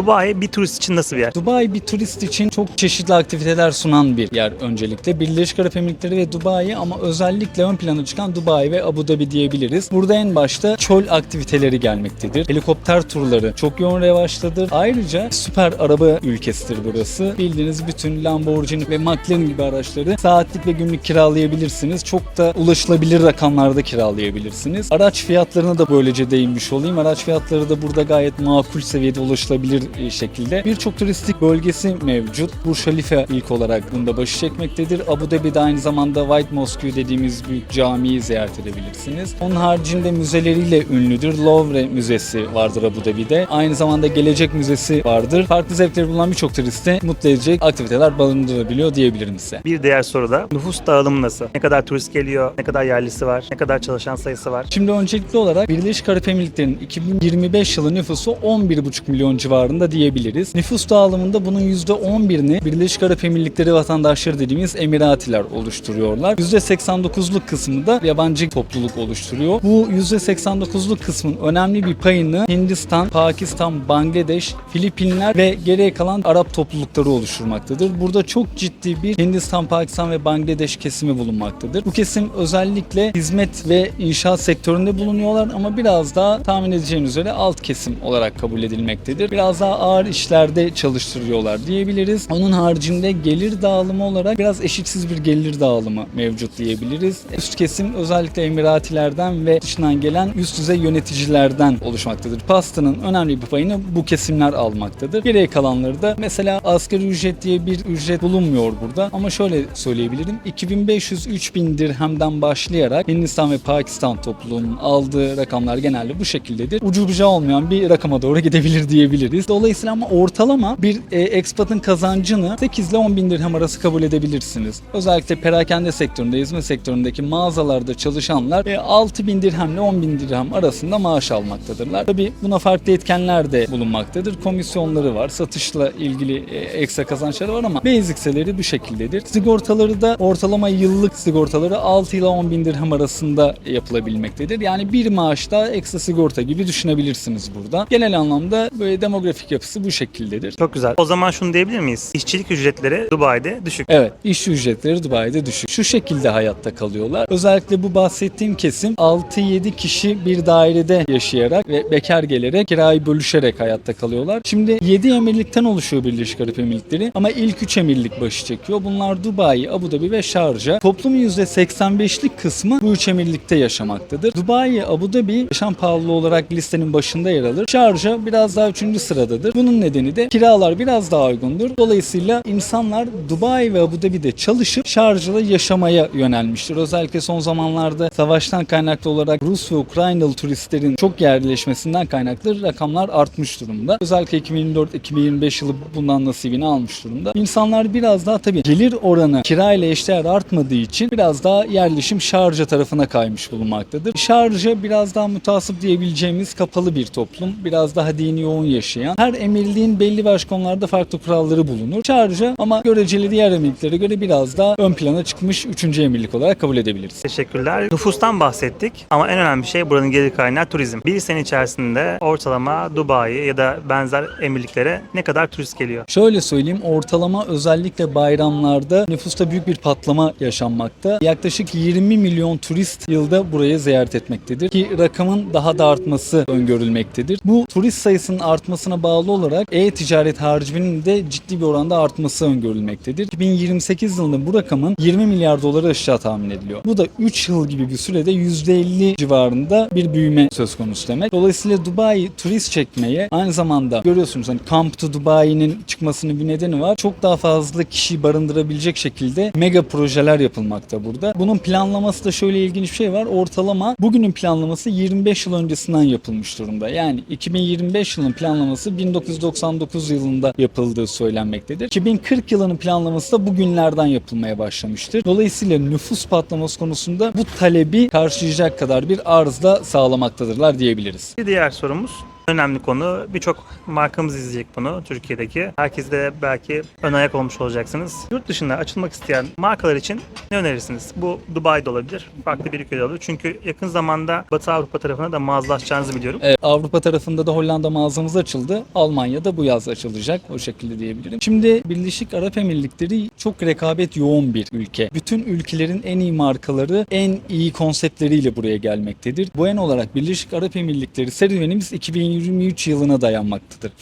Dubai bir turist için nasıl bir yer? Dubai bir turist için çok çeşitli aktiviteler sunan bir yer öncelikle. Birleşik Arap Emirlikleri ve Dubai ama özellikle ön plana çıkan Dubai ve Abu Dhabi diyebiliriz. Burada en başta çöl aktiviteleri gelmektedir. Helikopter turları çok yoğun revaçtadır. Ayrıca süper araba ülkesidir burası. Bildiğiniz bütün Lamborghini ve McLaren gibi araçları saatlik ve günlük kiralayabilirsiniz. Çok da ulaşılabilir rakamlarda kiralayabilirsiniz. Araç fiyatlarına da böylece değinmiş olayım. Araç fiyatları da burada gayet makul seviyede ulaşılabilir şekilde. Birçok turistik bölgesi mevcut. Burj Khalifa ilk olarak bunda başı çekmektedir. Abu Dhabi'de aynı zamanda White Mosque dediğimiz büyük camiyi ziyaret edebilirsiniz. Onun haricinde müzeleriyle ünlüdür. Louvre Müzesi vardır Abu Dhabi'de. Aynı zamanda Gelecek Müzesi vardır. Farklı zevkleri bulunan birçok turisti mutlu edecek aktiviteler barındırabiliyor diyebilirim size. Bir diğer soru da nüfus dağılımı nasıl? Ne kadar turist geliyor? Ne kadar yerlisi var? Ne kadar çalışan sayısı var? Şimdi öncelikli olarak Birleşik Arap Emirlikleri'nin 2025 yılı nüfusu 11,5 milyon civarında diyebiliriz. Nüfus dağılımında bunun %11'ini Birleşik Arap Emirlikleri vatandaşları dediğimiz Emiratiler oluşturuyorlar. %89'luk kısmı da yabancı topluluk oluşturuyor. Bu %89'luk kısmın önemli bir payını Hindistan, Pakistan, Bangladeş, Filipinler ve geriye kalan Arap toplulukları oluşturmaktadır. Burada çok ciddi bir Hindistan, Pakistan ve Bangladeş kesimi bulunmaktadır. Bu kesim özellikle hizmet ve inşaat sektöründe bulunuyorlar ama biraz daha tahmin edeceğiniz üzere alt kesim olarak kabul edilmektedir. Biraz daha ağır işlerde çalıştırıyorlar diyebiliriz. Onun haricinde gelir dağılımı olarak biraz eşitsiz bir gelir dağılımı mevcut diyebiliriz. Üst kesim özellikle Emiratilerden ve dışından gelen üst düzey yöneticilerden oluşmaktadır. Pastanın önemli bir payını bu kesimler almaktadır. Geriye kalanları da mesela asgari ücret diye bir ücret bulunmuyor burada ama şöyle söyleyebilirim. 2500-3000 dirhemden başlayarak Hindistan ve Pakistan topluluğunun aldığı rakamlar genelde bu şekildedir. Ucu olmayan bir rakama doğru gidebilir diyebiliriz. Dolayısıyla ama ortalama bir e, ekspatın kazancını 8 ile 10 bin dirhem arası kabul edebilirsiniz. Özellikle perakende sektöründe, hizmet sektöründeki mağazalarda çalışanlar e, 6 bin dirhem ile 10 bin dirhem arasında maaş almaktadırlar. Tabi buna farklı etkenler de bulunmaktadır. Komisyonları var, satışla ilgili e, ekstra kazançları var ama basic salary bu şekildedir. Sigortaları da ortalama yıllık sigortaları 6 ile 10 bin dirhem arasında yapılabilmektedir. Yani bir maaş daha ekstra sigorta gibi düşünebilirsiniz burada. Genel anlamda böyle demografik yapısı bu şekildedir. Çok güzel. O zaman şunu diyebilir miyiz? İşçilik ücretleri Dubai'de düşük. Evet, iş ücretleri Dubai'de düşük. Şu şekilde hayatta kalıyorlar. Özellikle bu bahsettiğim kesim 6-7 kişi bir dairede yaşayarak ve bekar gelerek kirayı bölüşerek hayatta kalıyorlar. Şimdi 7 emirlikten oluşuyor Birleşik Arap Emirlikleri ama ilk 3 emirlik başı çekiyor. Bunlar Dubai, Abu Dhabi ve Şarja. Toplumun %85'lik kısmı bu 3 emirlikte yaşamaktadır. Dubai, Abu Dhabi yaşam pahalılığı olarak listenin başında yer alır. Şarja biraz daha 3. sıradadır. Bunun nedeni de kiralar biraz daha uygundur. Dolayısıyla insanlar Dubai ve Abu Dhabi'de çalışıp Şarja'da yaşamaya yönelmiştir. Özellikle son zamanlarda savaştan kaynaklı olarak Rus ve Ukraynalı turistlerin çok yerleşmesinden kaynaklı rakamlar artmış durumda. Özellikle 2024-2025 yılı bundan nasibini almış durumda. İnsanlar biraz daha tabii gelir oranı kira ile eşdeğer artmadığı için biraz daha yerleşim Şarja tarafına kaymış bulunmaktadır. Şarja biraz daha mutasip diyebileceğimiz kapalı bir toplum. Biraz daha dini yoğun yaşayan. Her emirliğin belli başlı konularda farklı kuralları bulunur. Şarja ama göreceli diğer emirliklere göre biraz daha ön plana çıkmış 3. emirlik olarak kabul edebiliriz. Teşekkürler. Nüfustan bahsettik ama en önemli şey buranın gelir kaynağı turizm. Bir sene içerisinde ortalama Dubai ya da benzer emirliklere ne kadar turist geliyor? Şöyle söyleyeyim ortalama özellikle bayramlarda nüfusta büyük bir patlama yaşanmakta. Yaklaşık 20 milyon turist yılda burayı ziyaret etmektedir ki rakamın daha da artması öngörülmektedir. Bu turist sayısının artmasına bağlı olarak e-ticaret harcının de ciddi bir oranda artması öngörülmektedir. 2028 yılında bu rakamın 20 milyar doları aşağı tahmin ediliyor. Bu da 3 yıl gibi bir sürede %50 civarında bir büyüme söz konusu demek. Dolayısıyla Dubai turist çekmeye aynı zamanda görüyorsunuz hani Camp to Dubai'nin çıkmasının bir nedeni var. Çok daha fazla kişi barındırabilecek şekilde mega projeler yapılmakta burada. Bunun planlaması da şöyle ilginç bir şey var. Ortalama bugünün planlaması 25 yıl öncesinden yapılmış durumda. Yani 2025 yılının planlaması 1999 yılında yapıldığı söylenmektedir. 2040 yılının planlaması da bugünlerden yapılmaya başlamıştır. Dolayısıyla nüfus patlaması konusunda bu talebi karşılayacak kadar bir arz da sağlamaktadırlar diyebiliriz. Bir diğer sorumuz Önemli konu. Birçok markamız izleyecek bunu Türkiye'deki. Herkes de belki ön ayak olmuş olacaksınız. Yurt dışında açılmak isteyen markalar için ne önerirsiniz? Bu Dubai'de olabilir, farklı bir ülkede olabilir. Çünkü yakın zamanda Batı Avrupa tarafına da mağaza açacağınızı biliyorum. Evet, Avrupa tarafında da Hollanda mağazamız açıldı. Almanya'da bu yaz açılacak. O şekilde diyebilirim. Şimdi Birleşik Arap Emirlikleri çok rekabet yoğun bir ülke. Bütün ülkelerin en iyi markaları en iyi konseptleriyle buraya gelmektedir. Bu en olarak Birleşik Arap Emirlikleri serüvenimiz 2023 yılına dayanmaktadır.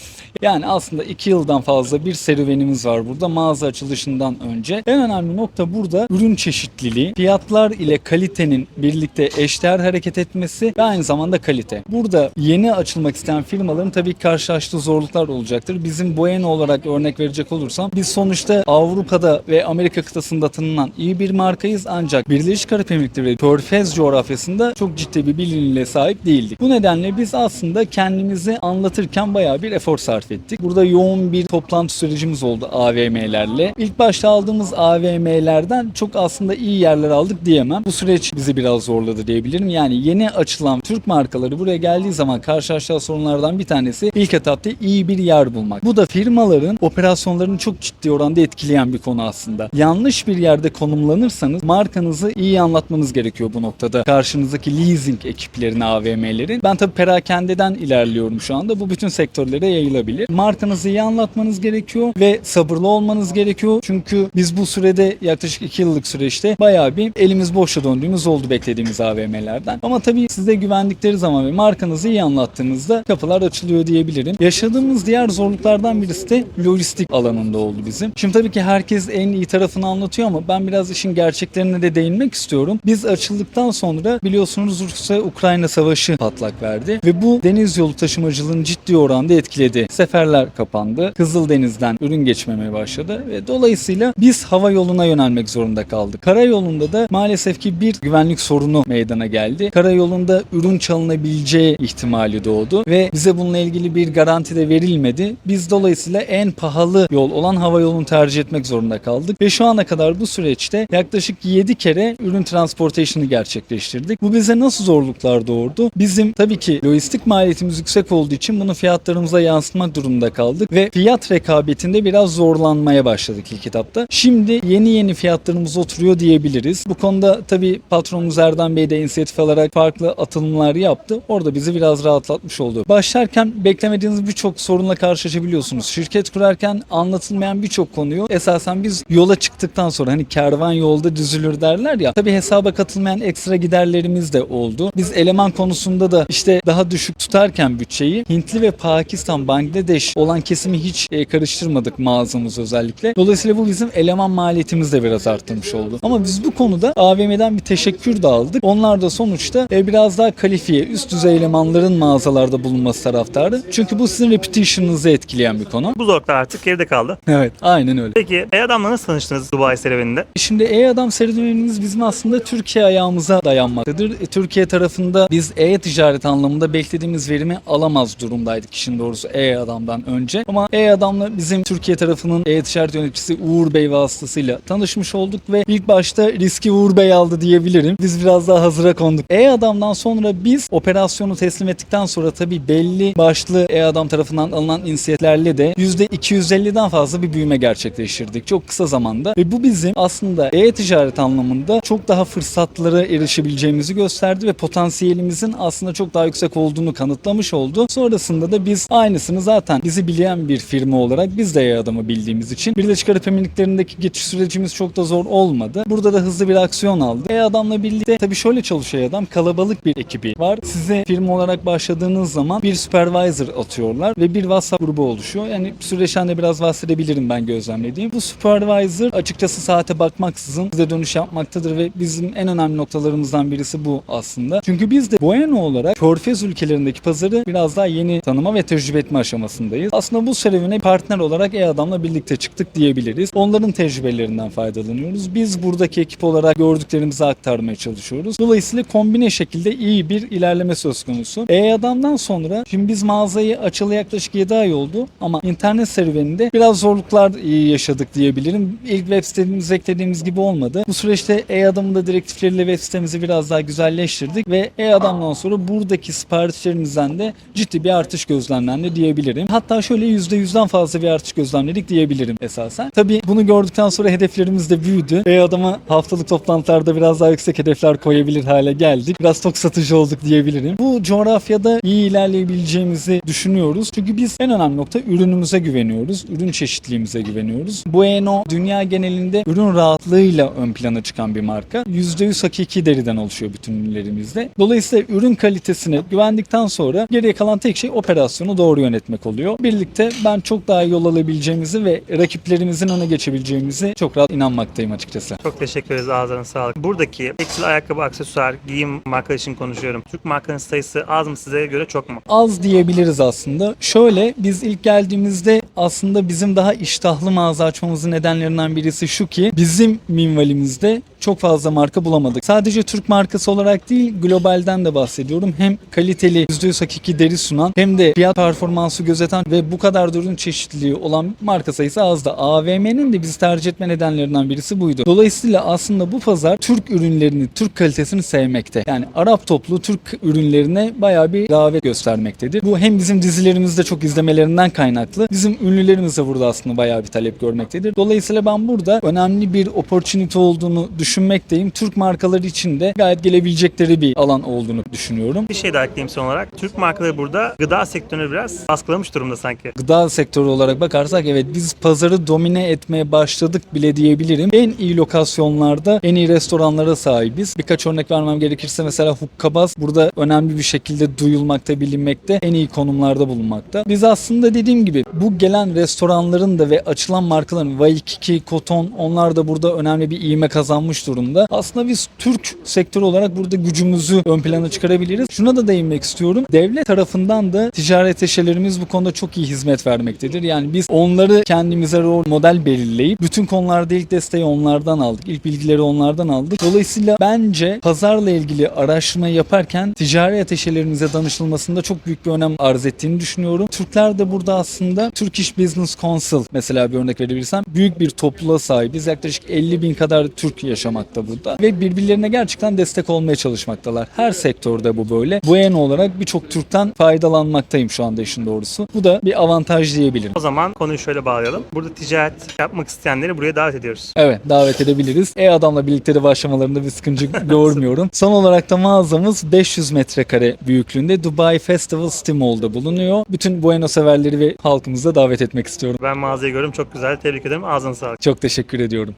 Yani aslında 2 yıldan fazla bir serüvenimiz var burada mağaza açılışından önce. En önemli nokta burada ürün çeşitliliği, fiyatlar ile kalitenin birlikte eşdeğer hareket etmesi ve aynı zamanda kalite. Burada yeni açılmak isteyen firmaların tabii karşılaştığı zorluklar olacaktır. Bizim Bueno olarak örnek verecek olursam biz sonuçta Avrupa'da ve Amerika kıtasında tanınan iyi bir markayız ancak Birleşik Arap Emirlikleri ve Körfez coğrafyasında çok ciddi bir bilinirliğe sahip değildik. Bu nedenle biz aslında kendimizi anlatırken bayağı bir efor sarf ettik. Burada yoğun bir toplantı sürecimiz oldu AVM'lerle. İlk başta aldığımız AVM'lerden çok aslında iyi yerler aldık diyemem. Bu süreç bizi biraz zorladı diyebilirim. Yani yeni açılan Türk markaları buraya geldiği zaman karşılaştığı sorunlardan bir tanesi ilk etapta iyi bir yer bulmak. Bu da firmaların operasyonlarını çok ciddi oranda etkileyen bir konu aslında. Yanlış bir yerde konumlanırsanız markanızı iyi anlatmanız gerekiyor bu noktada. Karşınızdaki leasing ekiplerine AVM'lerin. Ben tabii perakendeden ilerliyorum şu anda. Bu bütün sektörlere yayılabilir. Markanızı iyi anlatmanız gerekiyor ve sabırlı olmanız gerekiyor. Çünkü biz bu sürede yaklaşık 2 yıllık süreçte bayağı bir elimiz boşa döndüğümüz oldu beklediğimiz AVM'lerden. Ama tabii size güvendikleri zaman ve markanızı iyi anlattığınızda kapılar açılıyor diyebilirim. Yaşadığımız diğer zorluklardan birisi de lojistik alanında oldu bizim. Şimdi tabii ki herkes en iyi tarafını anlatıyor ama ben biraz işin gerçeklerine de değinmek istiyorum. Biz açıldıktan sonra biliyorsunuz Rusya-Ukrayna savaşı patlak verdi ve bu deniz yolu taşımacılığını ciddi oranda etkiledi. Seferler kapandı. Kızıldeniz'den ürün geçmemeye başladı ve dolayısıyla biz hava yoluna yönelmek zorunda kaldık. Karayolunda da maalesef ki bir güvenlik sorunu meydana geldi. Karayolunda ürün çalınabileceği ihtimali doğdu ve bize bununla ilgili bir garanti de verilmedi. Biz dolayısıyla en pahalı yol olan hava yolunu tercih etmek zorunda kaldık ve şu ana kadar bu süreçte yaklaşık 7 kere ürün transportation'ı gerçekleştirdik. Bu bize nasıl zorluklar doğurdu? Bizim tabii ki lojistik maliyetimiz yüksek olduğu için bunu fiyatlarımıza yansıtmak durumunda kaldık ve fiyat rekabetinde biraz zorlanmaya başladık ilk etapta. Şimdi yeni yeni fiyatlarımız oturuyor diyebiliriz. Bu konuda tabii patronumuz Erdem Bey de inisiyatif alarak farklı atılımlar yaptı. Orada bizi biraz rahatlatmış oldu. Başlarken beklemediğiniz birçok sorunla karşılaşabiliyorsunuz. Şirket kurarken anlatılmayan birçok konuyu esasen biz yola çıktıktan sonra hani kervan yolda düzülür derler ya. Tabii hesaba katılmayan ekstra giderlerimiz de oldu. Biz eleman konusunda da işte daha düşük tutarken bütçeyi Hintli ve Pakistan, Bangladeş olan kesimi hiç e, karıştırmadık mağazamız özellikle. Dolayısıyla bu bizim eleman maliyetimizi de biraz arttırmış oldu. Ama biz bu konuda AVM'den bir teşekkür de aldık. Onlar da sonuçta e, biraz daha kalifiye, üst düzey elemanların mağazalarda bulunması taraftarı. Çünkü bu sizin reputation'ınızı etkileyen bir konu. Bu zorluklar artık geride kaldı. Evet, aynen öyle. Peki Ey Adam'la nasıl tanıştınız Dubai serüveninde? Şimdi E-Adam serüvenimiz bizim aslında Türkiye ayağımıza dayanmaktadır. E, Türkiye tarafında biz e-ticaret anlamında beklediğimiz verimi alamaz durumdaydık işin doğrusu E-Adam'dan önce. Ama E-Adam'la bizim Türkiye tarafının e-ticaret yöneticisi Uğur Bey vasıtasıyla tanışmış olduk ve ilk başta riski Uğur Bey aldı diyebilirim. Biz biraz daha hazıra konduk. E-Adam'dan sonra biz operasyonu teslim ettikten sonra tabii belli başlı E-Adam tarafından alınan inisiyatiflerle de %250'den fazla bir büyüme gerçekleştirdik. Çok kısa zamanda ve bu bizim aslında e-ticaret anlamında çok daha fırsatlara erişebileceğimizi gösterdi ve potansiyelimizin aslında çok daha yüksek olduğunu kanıtlamış oldu. Sonrasında da biz aynısını zaten bizi bilen bir firma olarak biz de e-adamı bildiğimiz için Birleşik Arap Emirlikleri'ndeki geçiş sürecimiz çok da zor olmadı. Burada da hızlı bir aksiyon aldı. E-adamla birlikte tabii şöyle çalışıyor adam kalabalık bir ekibi var. Size firma olarak başladığınız zaman bir supervisor atıyorlar ve bir WhatsApp grubu oluşuyor. Yani süreçten de biraz bahsedebilirim ben gözlemlediğim. Bu supervisor açıkçası saate bakmaksızın size dönüş yapmaktadır ve bizim en önemli noktalarımızdan birisi bu aslında. Çünkü biz de Bueno olarak Körfez ülkelerindeki pazarı biraz daha yeni tanıma ve tecrübe etme aşamasındayız. Aslında bu serüvene partner olarak E-Adam'la birlikte çıktık diyebiliriz. Onların tecrübelerinden faydalanıyoruz. Biz buradaki ekip olarak gördüklerimizi aktarmaya çalışıyoruz. Dolayısıyla kombine şekilde iyi bir ilerleme söz konusu. E-Adam'dan sonra şimdi biz mağazayı açılı yaklaşık 7 ay oldu ama internet serüveninde biraz zorluklar yaşadık diyebilirim. İlk web sitemizi eklediğimiz gibi olmadı. Bu süreçte E-Adam'ın da direktifleriyle web sitemizi biraz daha güzelleştirdik ve E-Adam'dan sonra buradaki siparişlerimizden de ciddi bir artış gözlemlendi diyebilirim. Hatta şöyle %100'den fazla bir artış gözlemledik diyebilirim esasen. Tabii bunu gördükten sonra hedeflerimiz de büyüdü. Ve adama haftalık toplantılarda biraz daha yüksek hedefler koyabilir hale geldik. Biraz tok satıcı olduk diyebilirim. Bu coğrafyada iyi ilerleyebileceğimizi düşünüyoruz. Çünkü biz en önemli nokta ürünümüze güveniyoruz. Ürün çeşitliliğimize güveniyoruz. Bueno dünya genelinde ürün rahatlığıyla ön plana çıkan bir marka. %100 hakiki deriden oluşuyor bütün ürünlerimizde. Dolayısıyla ürün kalitesine güvendikten sonra geriye kalan tek şey operasyonu doğru yönetmek oluyor. Birlikte ben çok daha yol alabileceğimizi ve rakiplerimizin öne geçebileceğimizi çok rahat inanmaktayım açıkçası. Çok teşekkür ederiz ağzına sağlık. Buradaki tekstil, ayakkabı, aksesuar, giyim markaları için konuşuyorum. Türk markanın sayısı az mı size göre çok mu? az diyebiliriz aslında. Şöyle biz ilk geldiğimizde aslında bizim daha iştahlı mağaza açmamızın nedenlerinden birisi şu ki bizim minvalimizde çok fazla marka bulamadık. Sadece Türk markası olarak değil globalden de bahsediyorum. Hem kaliteli %100 hakiki deri sunan hem de fiyat performansı gözeten ve bu kadar da ürün çeşitliliği olan marka sayısı azdı. AVM'nin de bizi tercih etme nedenlerinden birisi buydu. Dolayısıyla aslında bu pazar Türk ürünlerini, Türk kalitesini sevmekte. Yani Arap toplu Türk ürünlerine bayağı bir rağbet göstermektedir. Bu hem bizim dizilerimizde çok izlemelerinden kaynaklı. Bizim ünlülerimiz de burada aslında bayağı bir talep görmektedir. Dolayısıyla ben burada önemli bir opportunity olduğunu düşünmekteyim. Türk markaları için de gayet gelebilecekleri bir alan olduğunu düşünüyorum. Bir şey daha ekleyeyim son olarak. Türk markaları burada gıda sektörünü biraz baskılamış durumda sanki. Gıda sektörü olarak bakarsak evet biz pazarı domine etmeye başladık bile diyebilirim. En iyi lokasyonlarda en iyi restoranlara sahibiz. Birkaç örnek vermem gerekirse mesela Hukkabaz burada önemli bir şekilde duyulmakta, bilinmekte, en iyi konumlarda bulunmakta. Biz aslında dediğim gibi bu gelen restoranların da ve açılan markaların Waikiki, Koton onlar da burada önemli bir iğme kazanmış durumda. Aslında biz Türk sektörü olarak burada gücümüzü ön plana çıkarabiliriz. Şuna da değinmek istiyorum. Devlet tarafından da ticaret eşelerimiz bu konuda çok iyi hizmet vermektedir. Yani biz onları kendimize rol model belirleyip bütün konularda ilk desteği onlardan aldık. İlk bilgileri onlardan aldık. Dolayısıyla bence pazarla ilgili araştırma yaparken ticari ateşelerimize danışılmasında çok büyük bir önem arz ettiğini düşünüyorum. Türkler de burada aslında Turkish Business Council mesela bir örnek verebilirsem büyük bir topluluğa sahibiz. Yaklaşık 50 bin kadar Türk yaşamakta burada ve birbirlerine gerçekten destek olmaya çalışmaktalar. Her sektörde bu böyle. Bu en olarak birçok Türk'ten faydalanmaktayım şu anda işin doğrusu. Bu da bir avantaj diyebilirim. O zaman konuyu şöyle bağlayalım. Burada ticaret yapmak isteyenleri buraya davet ediyoruz. Evet davet edebiliriz. E-Adam'la birlikte de başlamalarında bir sıkıntı görmüyorum. Son olarak da mağazamız 500 metrekare büyüklüğünde Dubai Festival City Mall'da bulunuyor. Bütün Bueno severleri ve halkımızı da davet etmek istiyorum. Ben mağazayı gördüm. Çok güzel. Tebrik ederim. Ağzına sağlık. Çok teşekkür ediyorum.